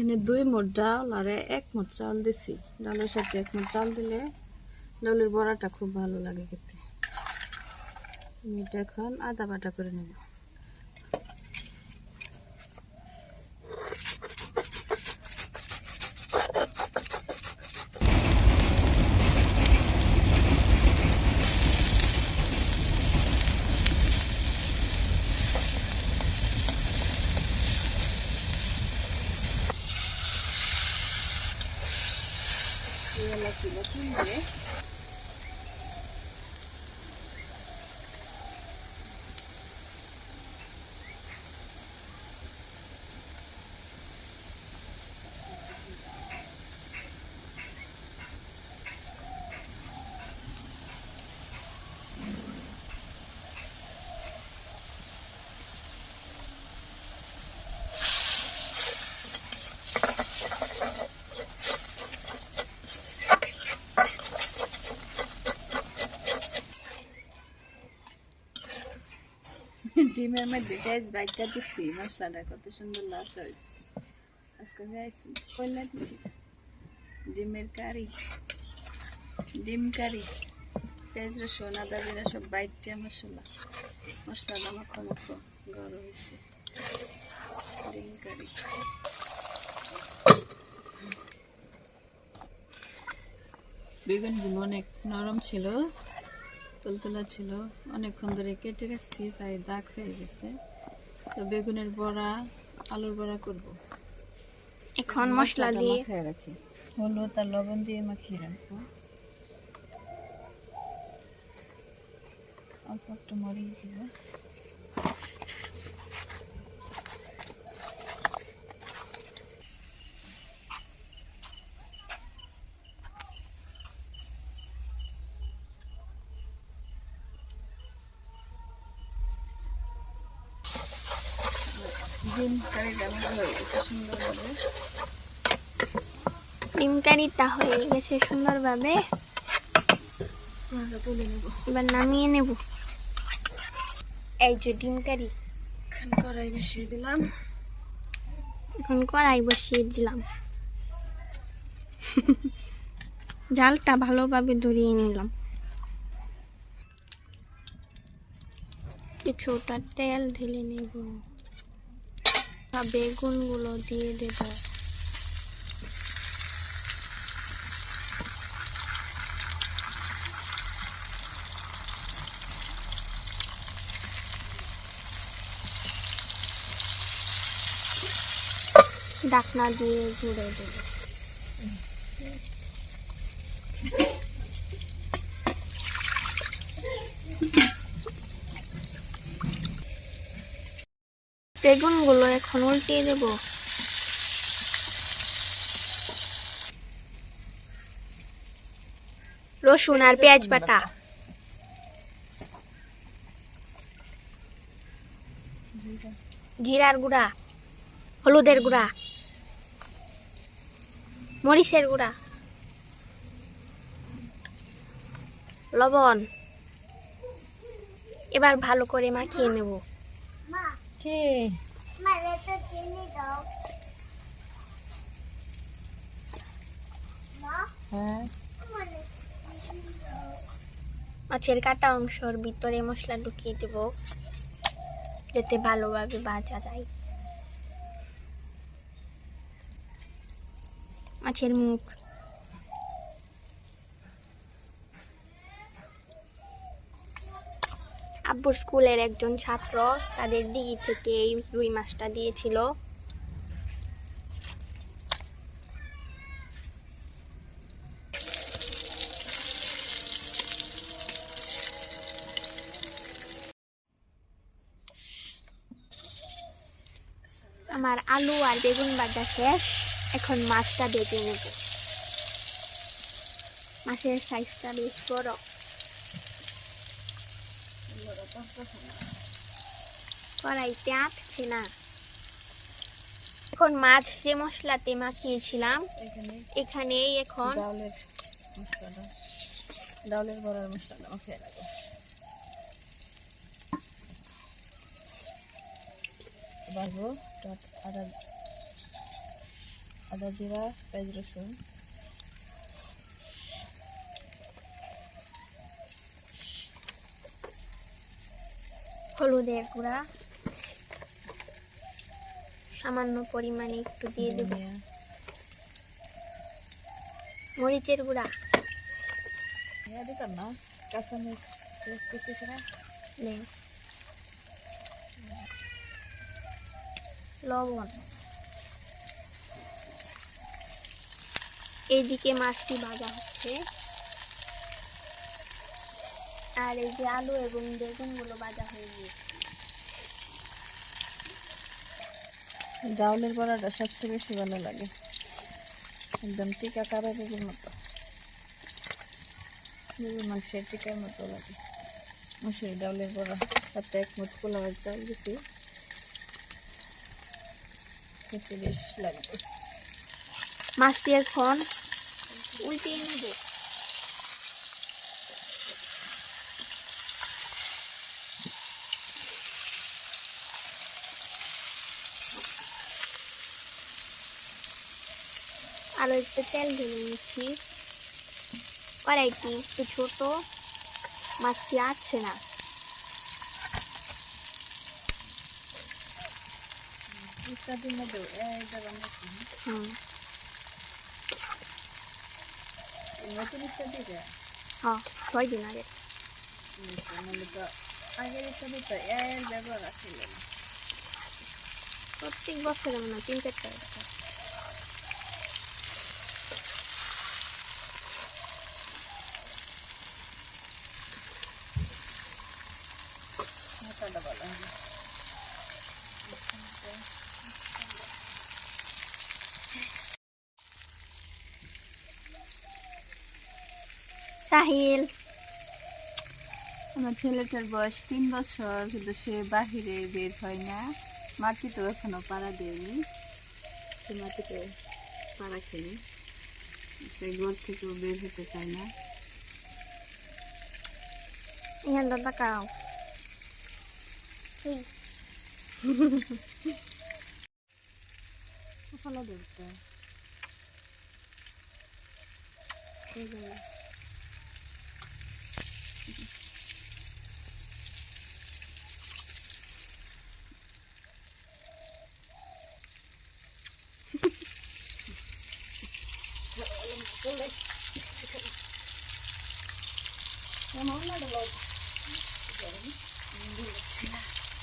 এখানে দুই মোট ডাল আর এক মোট চাল দিছি। ডালের সাথে এক মোট চাল দিলে ডালের বড়াটা খুব ভালো লাগে খেতে। এটা এখন আদা বাটা করে নেব। ডিমের মধ্যে পেঁয়াজ বাইটা দিছি মশলাটা কত সুন্দর লাস হয়েছে আজকে যাইছি কইলা দিছি ডিমের কারি ডিম কারি পেঁয়াজ রসুন আদা জিরা সব বাইটা মশলা মশলাটা মাখো মাখো গরম হয়েছে ডিম কারি বেগুনগুলো অনেক নরম ছিল তুলতুলা ছিল অনেকক্ষণ ধরে কেটে রাখছি তাই দাগ হয়ে গেছে। তো বেগুনের বড়া আলুর বড়া করব। এখন মশলা দিয়ে মাখিয়ে রাখি। হলুদ আর লবণ দিয়ে মাখিয়ে রাখব। অল্প একটু মরিচ দিব। ডিম কারিটা হয়ে গেছে সুন্দরভাবে। ডিম কারিটা হয়ে গেছে সুন্দরভাবে এবার নামিয়ে নেব। এই যে ডিম কারি এখন কড়াই বসিয়ে দিলাম। এখন কড়াই বসিয়ে দিলাম। জালটা ভালোভাবে ধরিয়ে নিলাম। কিছুটা তেল ঢেলে নেব। বেগুনগুলো দিয়ে দেব। ডাকনা দিয়ে জুড়ে দেব। বেগুনগুলো এখন উল্টিয়ে দেব। রসুন আর পেঁয়াজ বাটা। জিরার গুঁড়া, হলুদের গুঁড়া, মরিচের গুঁড়া, লবণ। এবার ভালো করে মাখিয়ে নেব। কি? হ্যাঁ। মাছের কাটা অংশর ভিতরে মশলা ঢুকিয়ে দেব যাতে ভালোভাবে ভাজা যায়। মাছের মুখ। আব্বুর স্কুলের একজন ছাত্র তাদের ডিগি থেকে এই রুই মাছটা দিয়েছিল। আমার আলু আর বেগুন ভাজা শেষ, এখন মাছটা ভেজে নেব। মাছের সাইজটা বেশ বড়। কড়াইতে আটছে না এখন মাছ যে মশলাতে মাখিয়েছিলাম এখানে এখানেই এখন ডাউলের মশলাটা ডাউলের বড়ার মশলাটা মাখিয়ে রাখো বাড়বো আদা আদা জিরা পেঁয়াজ রসুন হলুদের গুঁড়া। সামান্য পরিমাণে একটু দিয়ে দেবো। মরিচের গুঁড়া। দিতাম না কাঁচামরিচ লবণ। এইদিকে মাছটি ভাজা হচ্ছে। আর এই যে আলু এবং বেগুনগুলো ভাজা হয়ে গিয়েছে। ডাউলের বড়াটা সবচেয়ে বেশি ভালো লাগে। একদম টিকা কারা বেগুর মতো মাংসের টিকার মতো লাগে। মুসুরি ডাউলের বড়া। সাথে এক মুঠ পোলাওয়ের চাল দিছি। খেতে বেশ লাগবে। মাছটি এখন উল্টিয়ে নেব। আরও একটু তেল ঢেলে নিচ্ছি। কড়াইটি একটু ছোট মাছটি আসছে না? প্রত্যেক বছর মনে হয় তিন চারটা বছর সাহিল আমার ছেলেটার বয়স তিন বছর কিন্তু সে বাহিরে বের হয় না। মাটিতেও এখনও পাড়া দেয়নি। সে মাটিতে পাড়া খেয়ে সে ঘর থেকেও বের হতে চায় না। তাকাও। এই। ভালো দেখতে এই যে।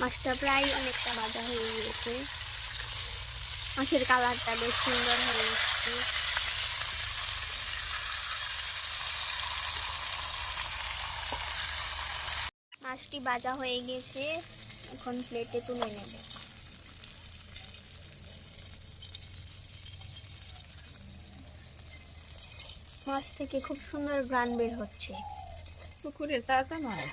মাছটা প্রায় অনেকটা ভাজা হয়ে গিয়েছে। মাছের কালারটা বেশ সুন্দর হয়ে গেছে মাছটি বাজা হয়ে গেছে এখন প্লেটে তুলে নেব। মাছ থেকে খুব সুন্দর গ্রান বের হচ্ছে। পুকুরের তাজা মাছ।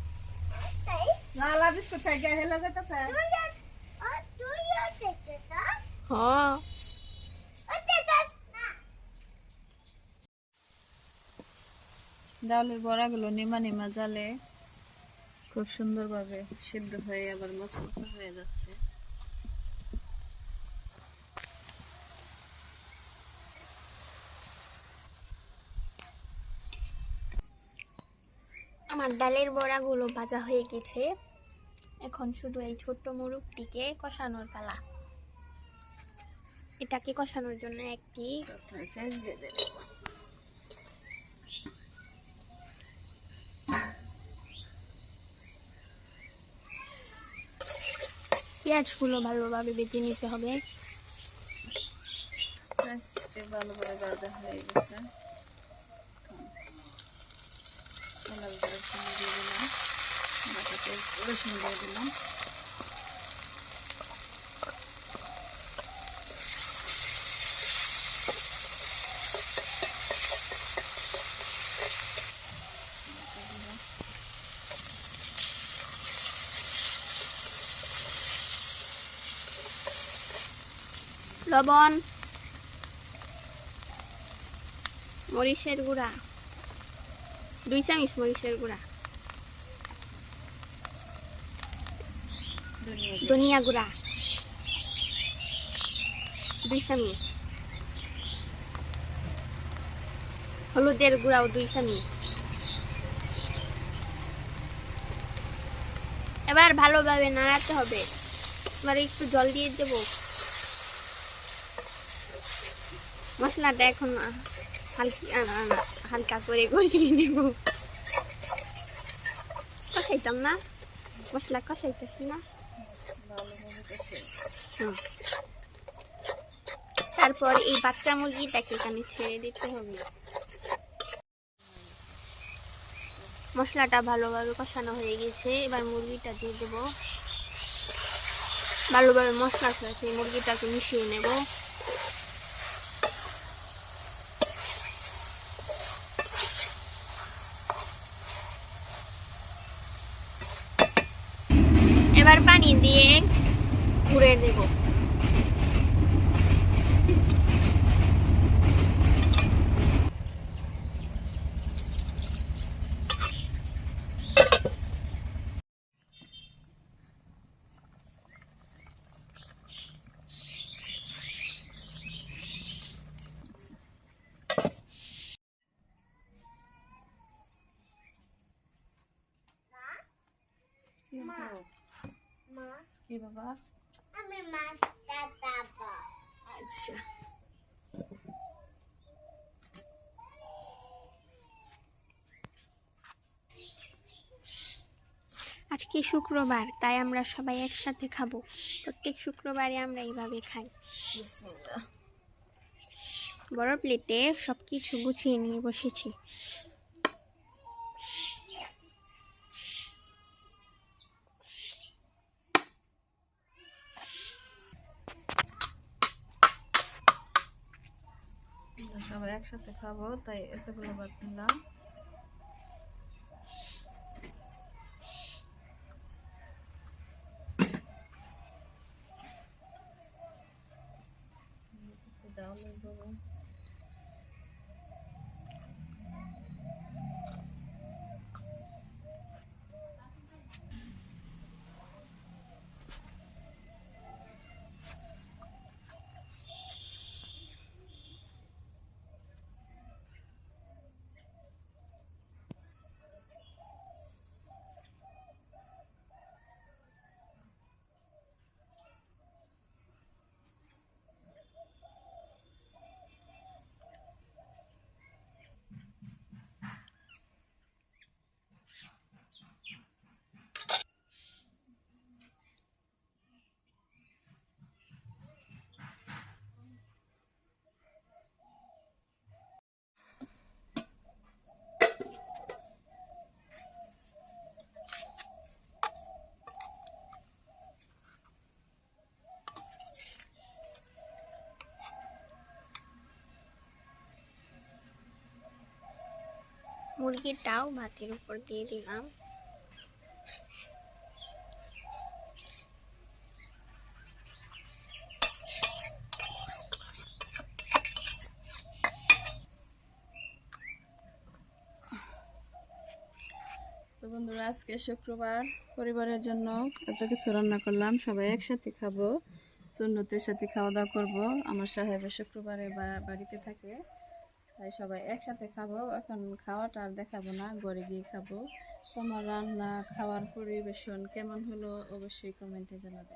লালা বিস্কুট খাই গিয়ে হেলা যাইতেছে। হ্যাঁ। ডাউলের বড়াগুলো নিমা নিমা জালে খুব সুন্দরভাবে সিদ্ধ হয়ে আবার মশমশা হয়ে যাচ্ছে। আমার ডালের বড়াগুলো ভাজা হয়ে গেছে। এখন শুধু এই ছোট্ট মুরুকটিকে কষানোর পালা। এটাকে কষানোর জন্য একটি পেঁয়াজগুলো ভালোভাবে বেঁচে নিতে হবে। ভালোভাবে হয়ে গেছে। লবণ মরিচের গুঁড়া দুই চামচ মরিচের গুঁড়া। ধনিয়া গুঁড়া। দুই চামচ। হলুদের গুঁড়াও দুই চামচ। এবার ভালোভাবে নাড়াতে হবে। এবার একটু জল দিয়ে দেবো। মশলাটা এখন হালকা করে কষিয়ে নেব। কষাইতাম না। মশলা কষাইতেছি না। তারপর এই বাচ্চা মুরগিটাকে আমি ছেড়ে দিতে হবে। মশলাটা ভালোভাবে কষানো হয়ে গেছে। এবার মুরগিটা দিয়ে দেবো। ভালোভাবে মশলা সাথে মুরগিটাকে মিশিয়ে নেব। এবার পানি দিয়ে ঘুরে দেব বাবা? আমি মাছটা দাবো আচ্ছা। আজকে শুক্রবার তাই আমরা সবাই একসাথে খাব। প্রত্যেক শুক্রবারে আমরা এইভাবে খাই। বড় প্লেটে সব কিছু গুছিয়ে নিয়ে বসেছি আমরা সবাই একসাথে খাব তাই এতগুলো ভাত নিলাম কিছু মুরগিটাও ভাতের উপর দিয়ে দিলাম। তো বন্ধুরা, আজকে শুক্রবার। পরিবারের জন্য এত কিছু রান্না করলাম, সবাই একসাথে খাব। সুন্নতের সাথে খাওয়া দাওয়া করব। আমার সাহেবের শুক্রবারে বাড়িতে থাকে। তাই সবাই একসাথে খাব। এখন খাওয়াটা আর দেখাবো না, ঘরে গিয়ে খাব। তোমার রান্না খাওয়ার পরিবেশন কেমন হলো অবশ্যই কমেন্টে জানাবে।